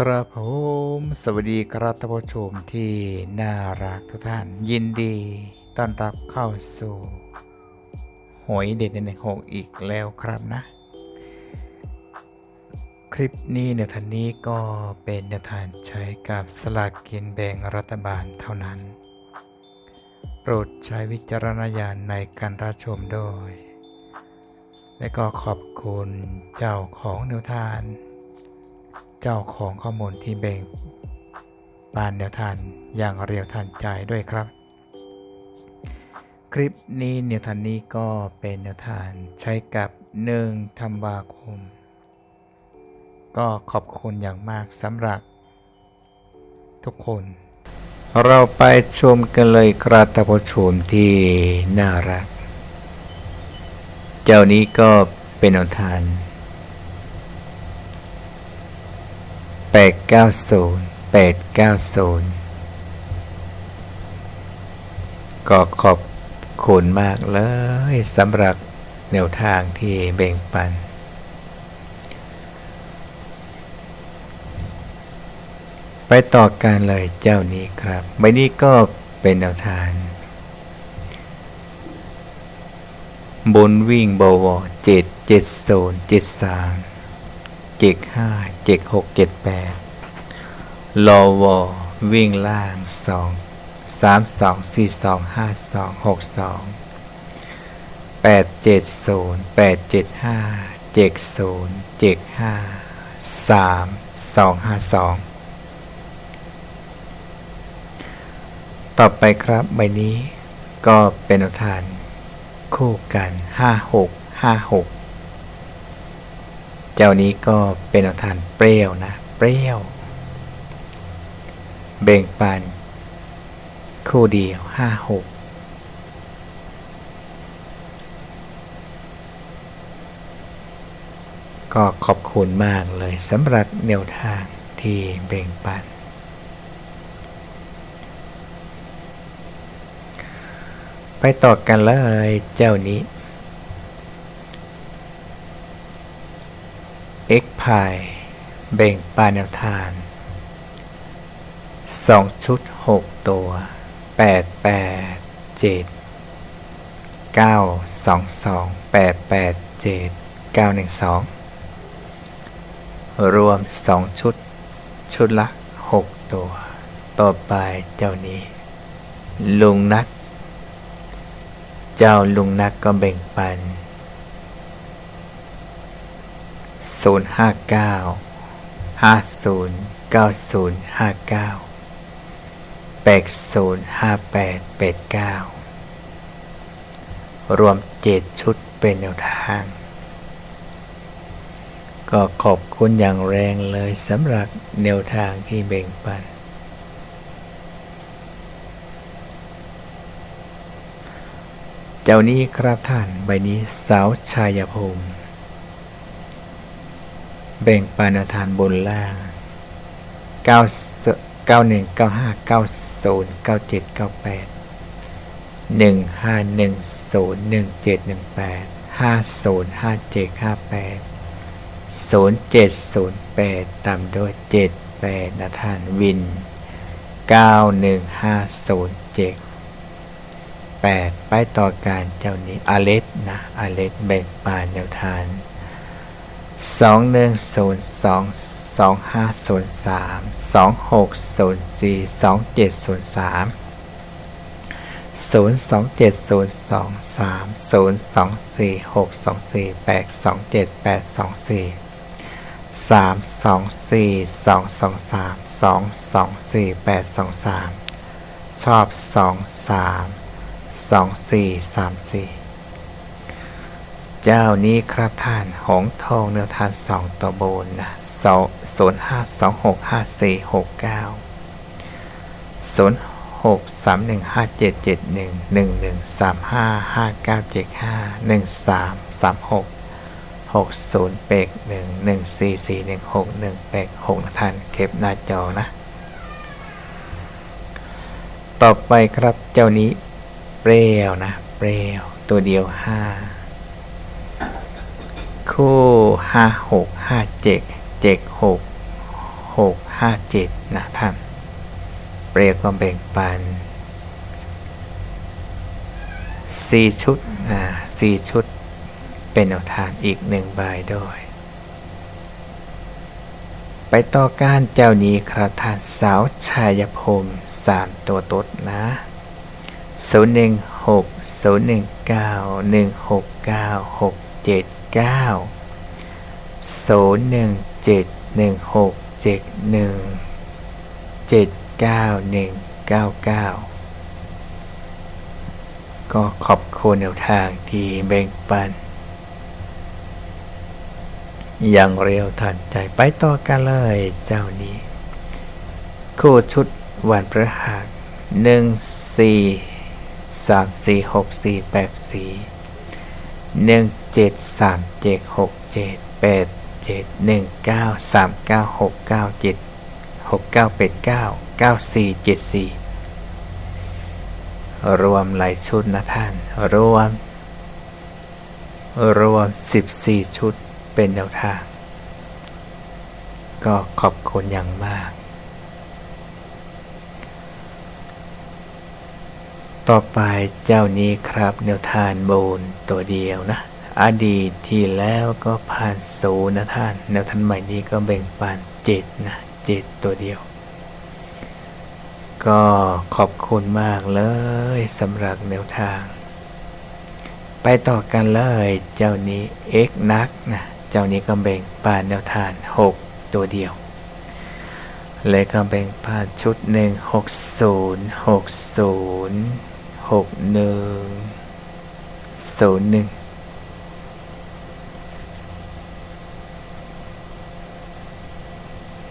กระผมสวัสดีครับท่านผู้ชมที่น่ารักทุกท่าน ยินดีต้อนรับเข้าสู่หวยเด็ดในหกอีกแล้วครับนะ คลิปนี้ในทันนี้ก็เป็นแนวทางใช้กับสลากกินแบ่งรัฐบาลเท่านั้น โปรดใช้วิจารณญาณในการรับชมด้วย และก็ขอบคุณเจ้าของแนวทาง เจ้าของข้อมูลที่แบ่งปานแนวทางอย่างเรียวทันใจด้วยครับ คลิปนี้แนวทางนี้ก็เป็นแนวทางใช้กับ1ธันวาคม ก็ขอบคุณอย่างมากสำหรับ ทุกคน เราไปชมกันเลยครับท่านผู้ชมที่น่ารัก เจ้านี้ก็เป็นแนวทาง 890 890ก็ขอบคุณมากเลยสำหรับแนวทางที่แบ่งปัน ไปต่อกันเลยเจ้านี้ครับใบนี้ก็เป็นแนวทางบนวิ่งบวเจ็ดเจ็ดศูนย์เจ็ดสาม จ็ดห้าเจ็ดหกเจ็ดแปดลอววิ่งล่างสองสามสองสี่สองห้าสองหกสองแปดเจ็ดศูนย์แปดเจ็ดห้าเจ็ดศูนย์เจ็ดห้าสามสองห้าสองต่อไปครับใบนี้ก็เป็นอุทาน คู่กัน5 6 5 6 เจ้านี้ก็เป็นอาทานเปรี้ยวนะ เปรี้ยว เบ่งปัน คู่เดียว5 6ก็ขอบคุณมากเลยสำหรับแนวทางที่เบ่งปัน ไปต่อกันเลยเจ้านี้ พาย เบ่งปาแนวทานสองชุดหกตัวแปดแปดเจ็ดเก้าสองสองแปดแปดเจ็ดเก้าหนึ่งสองรวมสองชุด ชุดละหกตัว ต่อไปเจ้านี้ ลุงนัด เจ้าลุงนัดก็เบ่งปัน 059 50 90 59 80 58 89 รวม7ชุดเป็นแนวทาง ก็ขอบคุณอย่างแรงเลยสำหรับแนวทางที่แบ่งปัน เจ้านี้ครับท่านใบนี้สาวชายภูมิ แบ่งปานทานบนล่าง 9 91 95 90 97 98 1510 1718 50 57 58 0708 ตามด้วย 78นะท่านวิน 91507 8 ไปต่อการเจ้านี้อาเลสนะอาเลสแบ่งปานแนวทา ง2 1 0 2 2 5 0 3 2 6 0 4 2 7 0 3 0 2 7 0 2 3 0 2 4 6 2 4 8 2 7 8 2 4 3 2 4 2 2 3 2 2 4 8 2 3ชอบ2 3สองสี่สามสี่ เจ้านี้ครับท่านหงทองเนื้อทานสองตัวบนนะสองศูนย์ห้าสองหกห้าสี่หกเก้าศูนย์หกสามหนึ่งห้าเจ็ดเจ็ดหนึ่งหนึ่งหนึ่งสามห้าห้าเก้าเจ็ดห้าหนึ่งสามสามหกหกศูนย์เปกหนึ่งหนึ่งสี่สี่หนึ่งหกหนึ่งเปกหกนะท่านเก็บหน้าจอนะ ต่อไปครับเจ้านี้เปรี้ยวนะ เปรี้ยวตัวเดียวห้า คู่ห้าหกห้าเจ็ดเจ็ดหก6 5 7นะท่านเรียกว่าแบ่งปัน4ชุดอ่า4ชุด เป็นแนวทางอีกหนึ่งใบด้วย ไปต่อการเจ้านี้ครับท่านสาวชายพรม3ตัวตดนะ016 019 169 679 017 1671 79199ก็ขอบคุณแนวทางที่แบ่งปัน อย่างเร็วทันใจไปต่อกันเลยเจ้านี้ คู่ชุดวันพฤหัสหนึ่งสี่สามสี่หกสี่แปดสี่ หนึ่งเจ็ดสามเจ็ดหกเจ็ดแปดเจ็ดหนึ่งเก้าสามเก้าหกเก้าเจ็ดหกเก้าแปดเก้าเก้าสี่เจ็ดสี่รวมหลายชุดนะท่าน รวม รวม 14 ชุดเป็นแนวทาง ก็ขอบคุณอย่างมาก ต่อไปเจ้านี้ครับแนวทานบูนตัวเดียวนะ อดีตที่แล้วก็ผ่านศูนย์นะท่าน แนวทานใหม่นี้ก็แบ่งปันเจ็ดนะเจ็ดตัวเดียว ก็ขอบคุณมากเลยสำหรับแนวทาง ไปต่อกันเลยเจ้านี้ x นักนะเจ้านี้ก็แบ่งปานแนวทาน 6 ตัวเดียวเลยก็แบ่งปานชุดหนึ่งหกศูนย์หกศูนย์ หกหนึ่งศูนย์หนึ่ง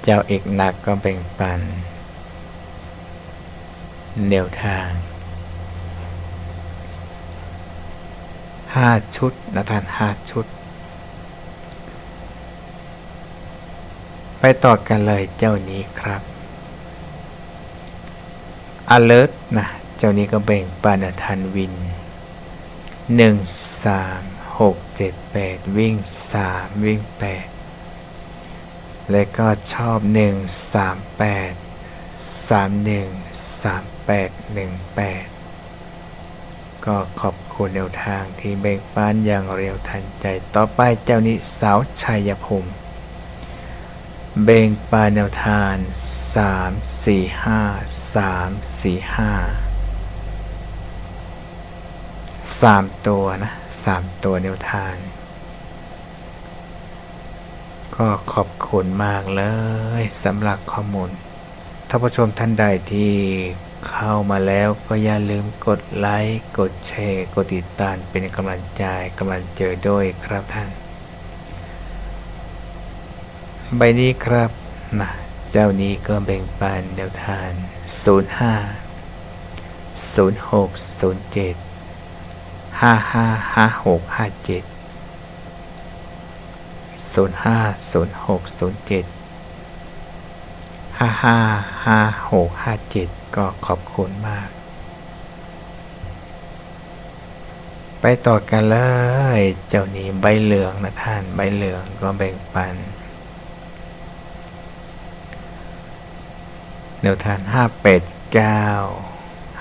เจ้าเอกนักก็แบ่งปันแนวทางห้าชุดนะท่านห้าชุด ไปต่อกันเลยเจ้านี้ครับ alert นะ จ้านี้ก็แบ่งปันนะทันวิน 1 3 6 7 8 วิ่ง 3 วิ่ง 8 และก็ชอบ 1 3 8 3 1 3 8 1 8 ก็ขอบคุณแนวทางที่แบ่งปันอย่างเร็วทันใจ ต่อไปเจ้านี้สาวชัยภูมิเบ่งปานแนวทาน 3 4 5 3 4 5 3ตัวนะ3ตัวแนวทานก็ขอบคุณมากเลยสำหรับข้อมูลท่านผู้ชมท่านใดที่เข้ามาแล้วก็อย่าลืมกดไลค์กดแชร์กดติดตามเป็นกำลังใจกำลังเจอด้วยครับท่าน ใบนี้ครับนะเจ้านี้ก็แบ่งปันแนวทาน05 06 07 55 56 57 05 06 07 55 56 57ก็ขอบคุณมาก ไปต่อกันเลย เจ้านี้ใบเหลืองนะท่าน ใบเหลืองก็แบ่งปันแนวทานห้าเป็ดเก้า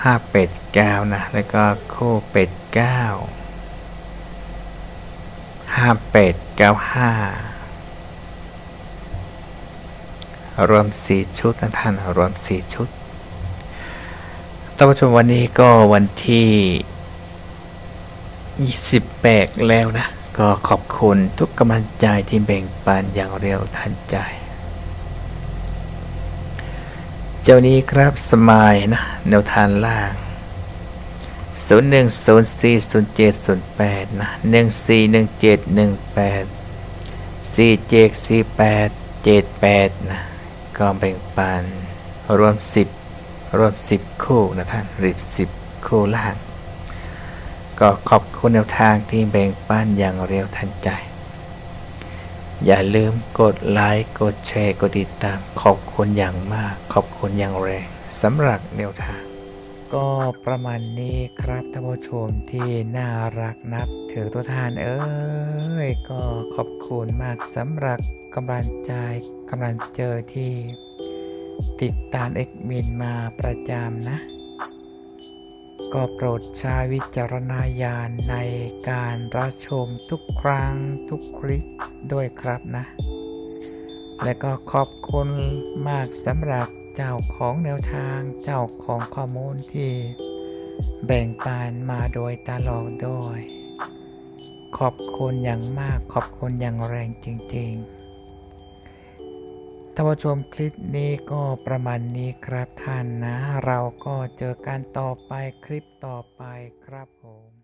ห้าเป็ดเก้านะ แล้วก็คู่เป็ดเก้าห้าเป็ดเก้าห้ารวมสี่ชุดนะท่าน รวมสี่ชุดท่านผู้ชมวันนี้ก็วันที่28แล้วนะ ก็ขอบคุณทุกกำลังใจที่แบ่งปันอย่างเร็วทันใจ เจ้านี้ครับสมายนะแนวทางล่าง 0 1 0 4 0 7 0 8 นะ 1 4 1 7 1 8 4 7 4 8 7 8 นะ ก็แบ่งปัน รวม 10 รวม 10 คู่นะท่านหรือ10 คู่ล่าง ก็ขอบคุณแนวทางที่แบ่งปันอย่างเร็วทันใจ อย่าลืมกดไลค์ กดแชร์ กดติดตาม ขอบคุณอย่างมาก ขอบคุณอย่างแรงสำหรับแนวทาง ก็ประมาณนี้ครับท่านผู้ชมที่น่ารักนับถือตัวทานเอ้ย ก็ขอบคุณมากสำหรับกำลังใจกำลังเจอที่ ติดตามเอ็กมินมาประจำนะ ก็โปรดใช้วิจารณญาณในการรับชมทุกครั้งทุกคลิปด้วยครับนะ และก็ขอบคุณมากสำหรับเจ้าของแนวทางเจ้าของข้อมูลที่แบ่งปันมาโดยตลอดด้วย ขอบคุณอย่างมากขอบคุณอย่างแรงจริง ๆ ท่านผู้ชมคลิปนี้ก็ประมาณนี้ครับท่านนะ เราก็เจอกันต่อไปคลิปต่อไปครับผม